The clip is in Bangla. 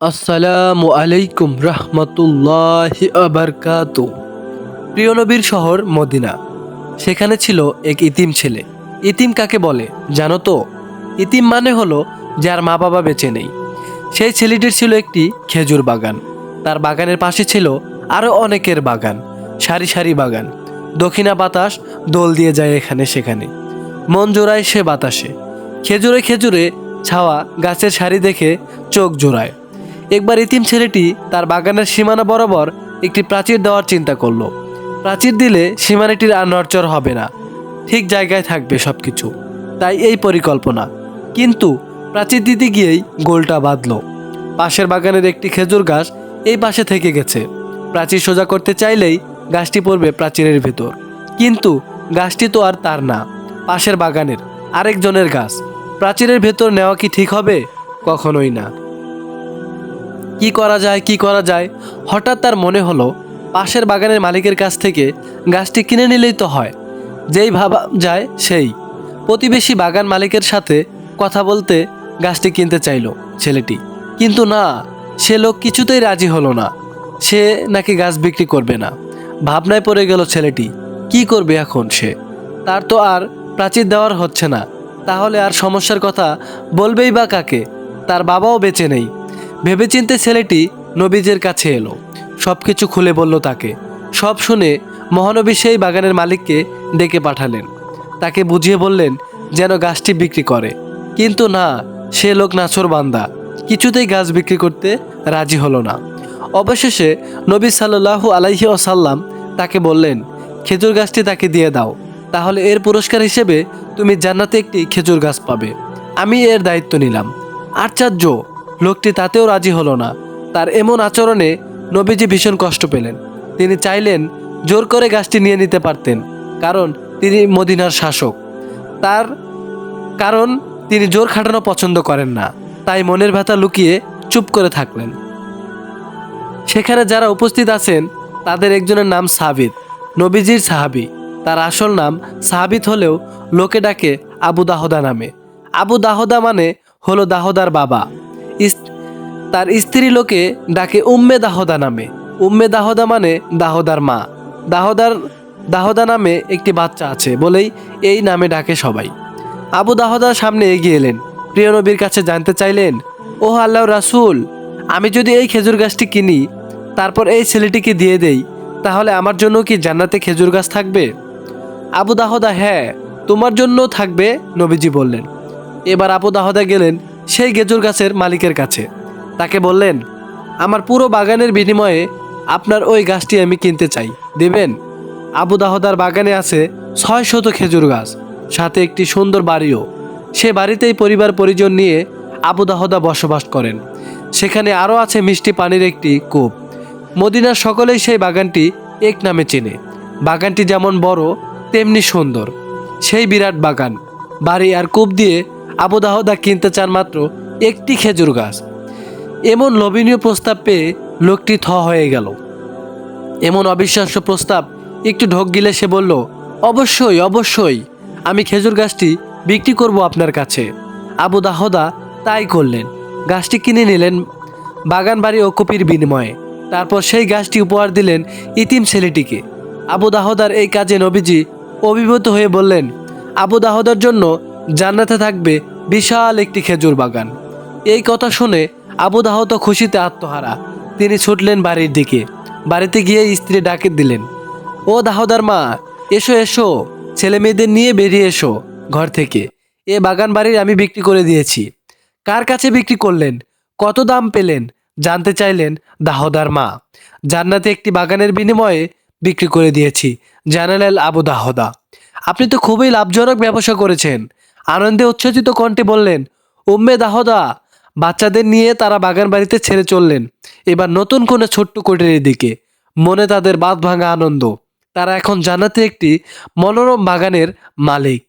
আসসালামু আলাইকুম রহমতুল্লাহি আবরকাত প্রিয় নবীর শহর মদিনা, সেখানে ছিল এক ইতিম ছেলে। ইতিম কাকে বলে জানো তো? ইতিম মানে হলো যার মা বাবা বেঁচে নেই। সেই ছেলেটির ছিল একটি খেজুর বাগান। তার বাগানের পাশে ছিল আরও অনেকের বাগান, সারি সারি বাগান। দক্ষিণা বাতাস দোল দিয়ে যায় এখানে সেখানে। মন জোড়ায় সে বাতাসে। খেজুরে খেজুরে ছাওয়া গাছের সারি দেখে চোখ জোড়ায়। একবার ইতিম ছেলেটি তার বাগানের সীমানা বরাবর একটি প্রাচীর দেওয়ার চিন্তা করল। প্রাচীর দিলে সীমানাটির আর নড়চড় হবে না। ঠিক জায়গায় থাকবে সব কিছু তাই এই পরিকল্পনা। কিন্তু প্রাচীর দিতে গিয়েই গোলটা বাঁধলো। পাশের বাগানের একটি খেজুর গাছ এই পাশে থেকে গেছে। প্রাচীর সোজা করতে চাইলেই গাছটি পড়বে প্রাচীরের ভেতর। কিন্তু গাছটি তো আর তার না, পাশের বাগানের আরেকজনের গাছ। প্রাচীরের ভেতর নেওয়া কি ঠিক হবে? কখনোই না। কি করা যায়, কি করা যায়? হঠাৎ তার মনে হলো, পাশের বাগানের মালিকের কাছ থেকে গাছটি কিনে নিলেই তো হয়। যেই ভাবা যায় সেই। প্রতিবেশী বাগান মালিকের সাথে কথা বলতে গাছটি কিনতে চাইলো ছেলেটি। কিন্তু না, সে লোক কিছুতেই রাজি হলো না। সে নাকি গাছ বিক্রি করবে না। ভাবনায় পড়ে গেল ছেলেটি, কি করবে এখন সে? তার তো আর প্রাচীর দেওয়ার হচ্ছে না। তাহলে আর সমস্যার কথা বলবেই বা কাকে? তার বাবাও বেঁচে নেই। ভেবেচিন্তে ছেলেটি নবীজের কাছে এলো। সব কিছু খুলে বলল তাকে। সব শুনে মহানবী সেই বাগানের মালিককে ডেকে পাঠালেন। তাকে বুঝিয়ে বললেন, যেন গাছটি বিক্রি করে। কিন্তু না, সে লোক নাছর বান্দা। কিছুতেই গাছ বিক্রি করতে রাজি হলো না। অবশেষে নবী সাল্লাল্লাহু আলাইহি আসাল্লাম তাকে বললেন, খেজুর গাছটি তাকে দিয়ে দাও। তাহলে এর পুরস্কার হিসেবে তুমি জান্নাতে একটি খেজুর গাছ পাবে। আমি এর দায়িত্ব নিলাম। আশ্চর্য লোকটি তাতেও রাজি হলো না। তার এমন আচরণে নবীজি ভীষণ কষ্ট পেলেন। তিনি চাইলেন জোর করে গাছটি নিয়ে নিতে পারতেন, কারণ তিনি মদিনার শাসক। তার কারণ তিনি জোর খাটানো পছন্দ করেন না, তাই মনের ব্যথা লুকিয়ে চুপ করে থাকলেন। সেখানে যারা উপস্থিত আছেন, তাদের একজনের নাম সাবিত, নবীজির সাহাবি। তার আসল নাম সাহাবিত হলেও লোকে ডাকে আবু দাহদা নামে। আবু দাহদা মানে হলো দাহদার বাবা। তার স্ত্রী লোকে ডাকে উম্মে দাহদা নামে। উম্মে দাহদা মানে দাহদার মা। দাহদার দাহদা নামে একটি বাচ্চা আছে বলেই এই নামে ডাকে সবাই। আবু দাহদার সামনে এগিয়ে এলেন। প্রিয় নবীর কাছে জানতে চাইলেন ও আল্লাহ রাসুল, আমি যদি এই খেজুর গাছটি কিনি, তারপর এই ছেলেটিকে দিয়ে দেই, তাহলে আমার জন্য কি জান্নাতে খেজুর গাছ থাকবে? আবু দাহদা হ্যাঁ তোমার জন্য থাকবে, নবীজি বললেন। এবার আবু দাহদা গেলেন সেই গেজুর গাছের মালিকের কাছে। তাকে বললেন, আমার পুরো বাগানের বিনিময়ে আপনার ওই গাছটি আমি কিনতে চাই। দেবেন? আবু দাহদার বাগানে আছে ছয় শত খেজুর গাছ, সাথে একটি সুন্দর বাড়িও। সে বাড়িতেই পরিবার পরিজন নিয়ে আবু দাহদা বসবাস করেন। সেখানে আরও আছে মিষ্টি পানির একটি কূপ। মদিনার সকলেই সেই বাগানটি এক নামে চেনে। বাগানটি যেমন বড়, তেমনি সুন্দর। সেই বিরাট বাগান। বাড়ি আর কূপ দিয়ে আবু দাহদা কিনতে চান মাত্র একটি খেজুর গাছ। এমন লোভনীয় প্রস্তাব পেয়ে লোকটি থ হয়ে গেল। এমন অবিশ্বাস্য প্রস্তাব একটু ঢোক গিলে সে বলল, অবশ্যই অবশ্যই, আমি খেজুর গাছটি বিক্রি করব আপনার কাছে। আবু দাহদা তাই করলেন। গাছটি কিনে নিলেন বাগান বাড়ি ও কপির বিনিময়ে। তারপর সেই গাছটি উপহার দিলেন ইতিম ছেলেটিকে। আবু দাহদার এই কাজে নবীজি অভিভূত হয়ে বললেন, আবু দাহদার জন্য জান্নাতে থাকবে বিশাল একটি খেজুর বাগান। এই কথা শুনে আবু দাহদ খুশিতে আত্মহারা। তিনি ছুটলেন বাড়ির দিকে। বাড়িতে গিয়ে স্ত্রী ডাকে দিলেন, ও দাহদার মা, এসো এসো ছেলে মেয়েদের নিয়ে বেরিয়ে এসো ঘর থেকে। এ বাগান বাড়ির আমি বিক্রি করে দিয়েছি। কার কাছে বিক্রি করলেন? কত দাম পেলেন? জানতে চাইলেন দাহদার মা। জান্নাতে একটি বাগানের বিনিময়ে বিক্রি করে দিয়েছি। জানালেন আবু দাহদা আপনি তো খুবই লাভজনক ব্যবসা করেছেন। আনন্দে উচ্ছ্বসিত কণ্ঠে বললেন, উম্মে দাহদা, বাচ্চাদের নিয়ে তারা বাগান বাড়িতে ছেড়ে চললেন। এবার নতুন কোনো ছোট্ট কোটের দিকে। মনে তাদের বাঁধ ভাঙা আনন্দ। তারা এখন জানাতে একটি মনোরম বাগানের মালিক।